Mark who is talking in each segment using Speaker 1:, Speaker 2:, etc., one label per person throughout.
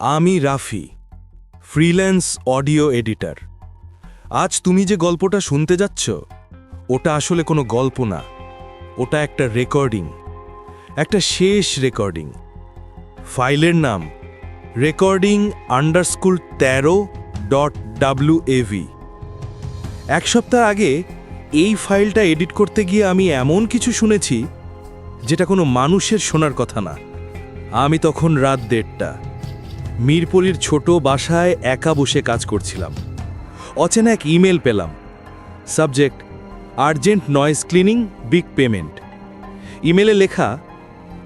Speaker 1: আমি Rafi, freelance audio editor. আজ তুমি যে গল্পটা শুনতে যাচ্ছ, ওটা আসলে কোনো গল্প না। ওটা একটা রেকর্ডিং, একটা শেষ রেকর্ডিং। ফাইলের নাম রেকর্ডিং আন্ডারস্কুল তেরো ডট ডাব্লু এভি এক সপ্তাহ আগে এই ফাইলটা এডিট করতে গিয়ে আমি এমন কিছু শুনেছি, যেটা কোনো মানুষের শোনার কথা না। আমি তখন রাত দেড়টা মিরপুরীর ছোট বাসায় একা বসে কাজ করছিলাম। অচেনা এক ইমেল পেলাম। Subject, urgent noise cleaning, big payment. ইমেলে লেখা,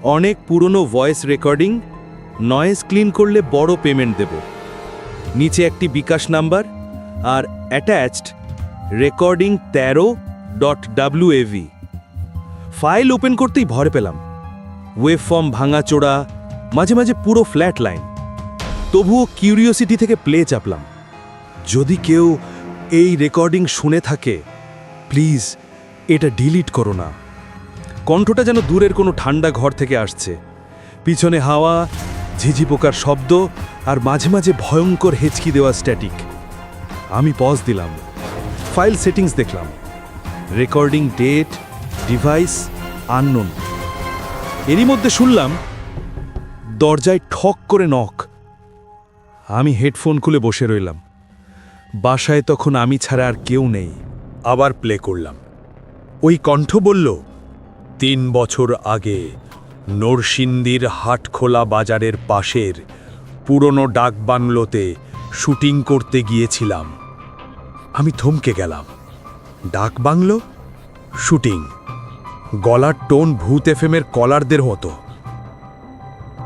Speaker 1: অনেক পুরনো ভয়েস রেকর্ডিং, নয়েজ ক্লিন করলে বড় পেমেন্ট দেব। নিচে একটি বিকাশ নাম্বার আর অ্যাটাচড, রেকর্ডিং তেরো dot W AV file open করতেই ভয় পেলাম। ওয়েব ফর্ম ভাঙাচোড়া মাঝে মাঝে পুরো ফ্ল্যাট লাইন। তবুও কিউরিওসিটি থেকে প্লে চাপলাম। যদি কেউ এই রেকর্ডিং শুনে থাকে প্লিজ এটা ডিলিট করো না। কণ্ঠটা যেন দূরের কোনো ঠান্ডা ঘর থেকে আসছে। পিছনে হাওয়া, ঝিঝি পোকার শব্দ আর মাঝে মাঝে ভয়ঙ্কর হেঁচকি দেওয়া স্ট্যাটিক আমি পজ দিলাম। ফাইল সেটিংস দেখলাম। রেকর্ডিং ডেট ডিভাইস আননোন এরই মধ্যে শুনলাম, দরজায় ঠক করে নখ আমি হেডফোন খুলে বসে রইলাম। বাসায় তখন আমি ছাড়া আর কেউ নেই।
Speaker 2: আবার প্লে করলাম। ওই কণ্ঠ বলল, তিন বছর আগে নরসিংদীর হাটখোলা বাজারের পাশের পুরনো ডাকবাংলোতে শুটিং করতে গিয়েছিলাম। আমি থমকে গেলাম। ডাকবাংলো শুটিং। গলার টোন ভূত এফএমের কলারদের মতো।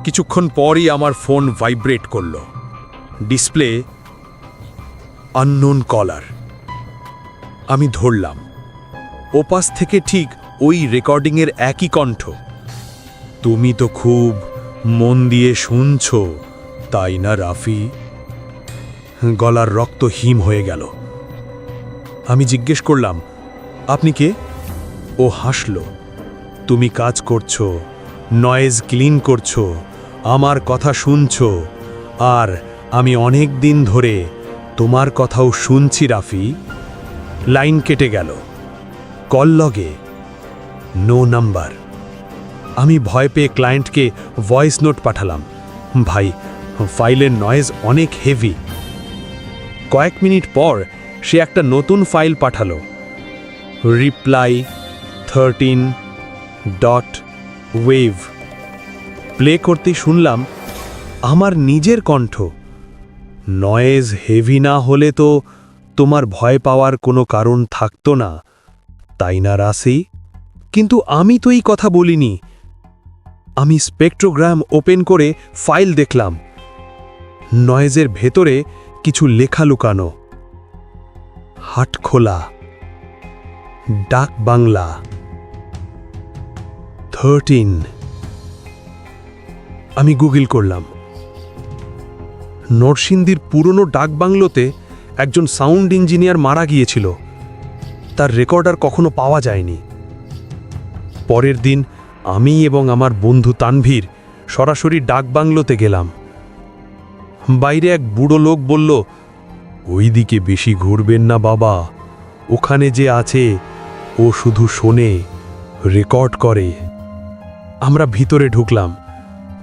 Speaker 2: কিছুক্ষণ পরই আমার ফোন ভাইব্রেট করল। ডিসপ্লে আননোন কলার আমি ধরলাম। ওপাশ থেকে ঠিক ওই রেকর্ডিংয়ের একই কণ্ঠ। তুমি তো খুব মন দিয়ে শুনছ, তাই না, রাফি? গলার রক্ত হিম হয়ে গেল। আমি জিজ্ঞেস করলাম, আপনি কে? ও হাসল, তুমি কাজ করছ নয়েজ ক্লিন করছ, আমার কথা শুনছো, আর আমি অনেক দিন ধরে তোমার কথাও শুনছি, রাফি। লাইন কেটে গেল। কল লগে। No number. আমি ভয় পেয়ে ক্লায়েন্টকে ভয়েস নোট পাঠালাম। ভাই, ফাইলের নয়েজ অনেক হেভি। কয়েক মিনিট পর সে একটা নতুন ফাইল পাঠালো। Reply thirteen dot wave. Play করতে শুনলাম, আমার নিজের কণ্ঠ। নয়েজ হেভি না হলে তো তোমার ভয় পাওয়ার কোনো কারণ থাকতো না, তাই না, রাসি? কিন্তু আমি তো এই কথা বলিনি। আমি স্পেকট্রোগ্রাম ওপেন করে ফাইল দেখলাম। নয়েজের ভেতরে কিছু লেখা লুকানো। হাটখোলা ডাক বাংলা। থার্টিন আমি গুগল করলাম। নরসিংদীর পুরনো ডাকবাংলোতে একজন সাউন্ড ইঞ্জিনিয়ার মারা গিয়েছিল। তার রেকর্ড আর কখনো পাওয়া যায়নি। পরের দিন আমি এবং আমার বন্ধু তানভীর সরাসরি ডাকবাংলোতে গেলাম। বাইরে এক বুড়ো লোক বলল, ওইদিকে বেশি ঘুরবেন না বাবা। ওখানে যে আছে, ও শুধু শোনে, রেকর্ড করে। আমরা ভিতরে ঢুকলাম।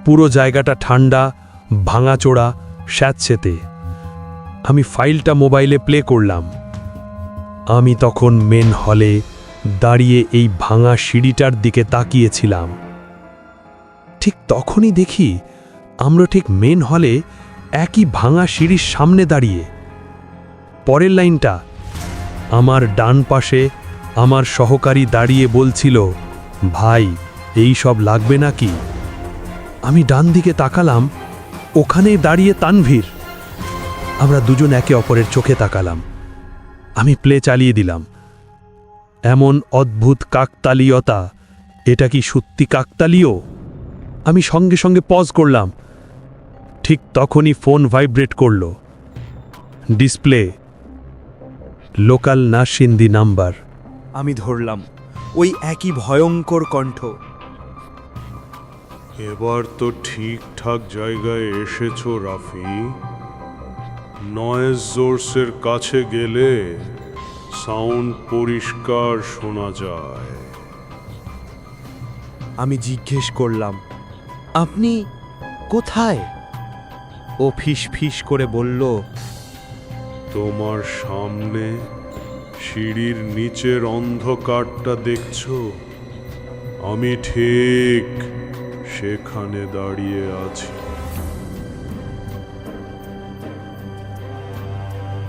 Speaker 2: পুরো জায়গাটা ঠান্ডা ভাঙাচোড়া স্যাঁতসেতে। আমি ফাইলটা মোবাইলে প্লে করলাম। আমি তখন মেন হলে দাঁড়িয়ে এই ভাঙা সিঁড়িটার দিকে তাকিয়েছিলাম। ঠিক তখনই দেখি আমরা ঠিক মেন হলে একই ভাঙা সিঁড়ির সামনে দাঁড়িয়ে। পরের লাইনটা, আমার ডান পাশে আমার সহকারী দাঁড়িয়ে বলছিল, ভাই, এই সব লাগবে নাকি? আমি ডান দিকে তাকালাম ওখানে দাঁড়িয়ে তানভীর। আমরা দুজন একে অপরের চোখে তাকালাম। আমি প্লে চালিয়ে দিলাম। এমন অদ্ভুত কাকতালীয়তা, এটা কি সত্যি কাকতালীয়? আমি সঙ্গে সঙ্গে পজ করলাম। ঠিক তখনই ফোন ভাইব্রেট করল। ডিসপ্লে লোকাল নাসিন্দি নাম্বার
Speaker 1: আমি ধরলাম, ওই একই ভয়ঙ্কর কণ্ঠ।
Speaker 2: এবার তো ঠিকঠাক
Speaker 3: জায়গায় এসেছ রাফি। নয়েজ জোর্সের কাছে গেলে সাউন্ড পরিষ্কার শোনা যায়।
Speaker 1: আমি জিজ্ঞেস করলাম আপনি কোথায়? ও ফিস ফিস করে বলল
Speaker 3: তোমার সামনে সিঁড়ির নিচের অন্ধকারটা দেখছ? আমি ঠিক সেখানে দাঁড়িয়ে আছি।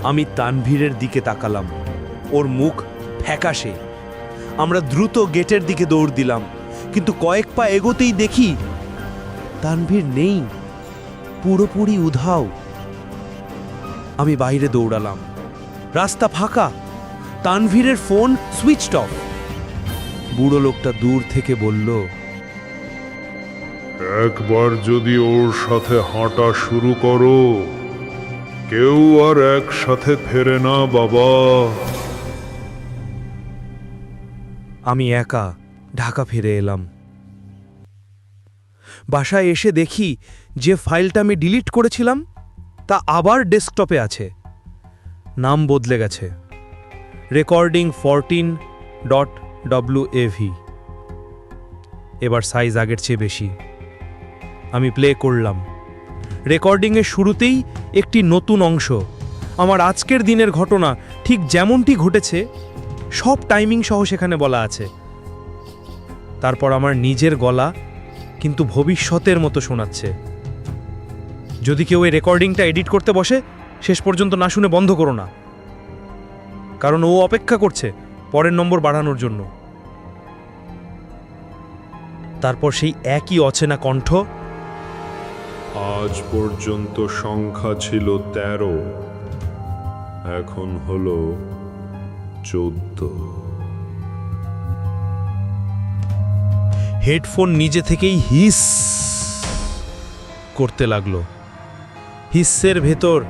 Speaker 1: আমি তানভীরের দিকে তাকালাম। ওর মুখ ফ্যাকাশে। আমরা দ্রুত গেটের দিকে দৌড় দিলাম, কিন্তু কয়েক পা এগোতেই দেখি তানভীর নেই, পুরোপুরি উধাও। আমি বাইরে দৌড়ালাম। রাস্তা ফাঁকা, তানভীরের ফোন সুইচড অফ। বুড়ো লোকটা দূর থেকে বলল
Speaker 3: একবার যদি ওর সাথে হাঁটা শুরু করো, কেউ আর একসাথে ফেরে না, বাবা।
Speaker 1: আমি একা ঢাকা ফিরে এলাম। বাসায় এসে দেখি যে ফাইলটা আমি ডিলিট করেছিলাম, তা আবার ডেস্কটপে আছে। নাম বদলে গেছে। Recording fourteen dot W AV এবার সাইজ আগের চেয়ে বেশি। আমি প্লে করলাম। রেকর্ডিংয়ের শুরুতেই একটি নতুন অংশ। আমার আজকের দিনের ঘটনা ঠিক যেমনটি ঘটেছে, সব টাইমিং সহ সেখানে বলা আছে। তারপর আমার নিজের গলা কিন্তু ভবিষ্যতের মতো শোনাচ্ছে। যদি কেউ এই রেকর্ডিংটা এডিট করতে বসে, শেষ পর্যন্ত না শুনে বন্ধ করো না। কারণ ও অপেক্ষা করছে পরের নম্বর বাড়ানোর জন্য। তারপর সেই একই অচেনা কণ্ঠ
Speaker 3: আজ পর্যন্ত সংখ্যা ছিল তেরো। এখন হলো চোদ্দ।
Speaker 1: হেডফোন নিজে থেকেই হিস করতে লাগল। হিস্সের ভেতর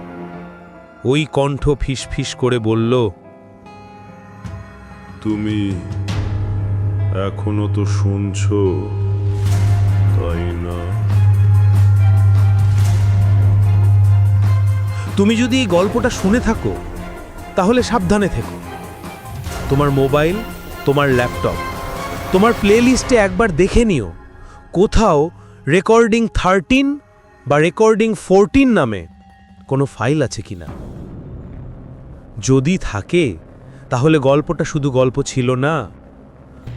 Speaker 1: ওই কণ্ঠ ফিস ফিস করে বলল,
Speaker 3: তুমি এখনও তো শুনছো, তাই না?
Speaker 1: তুমি যদি এই গল্পটা শুনে থাকো, তাহলে সাবধানে থেকো। তোমার মোবাইল, তোমার ল্যাপটপ, তোমার প্লেলিস্টে একবার দেখে নিও, কোথাও রেকর্ডিং থার্টিন বা রেকর্ডিং ফোরটিন নামে কোনো ফাইল আছে কিনা যদি থাকে, তাহলে গল্পটা শুধু গল্প ছিল না,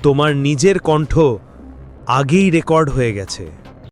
Speaker 1: তোমার নিজের কণ্ঠ আগেই রেকর্ড হয়ে গেছে।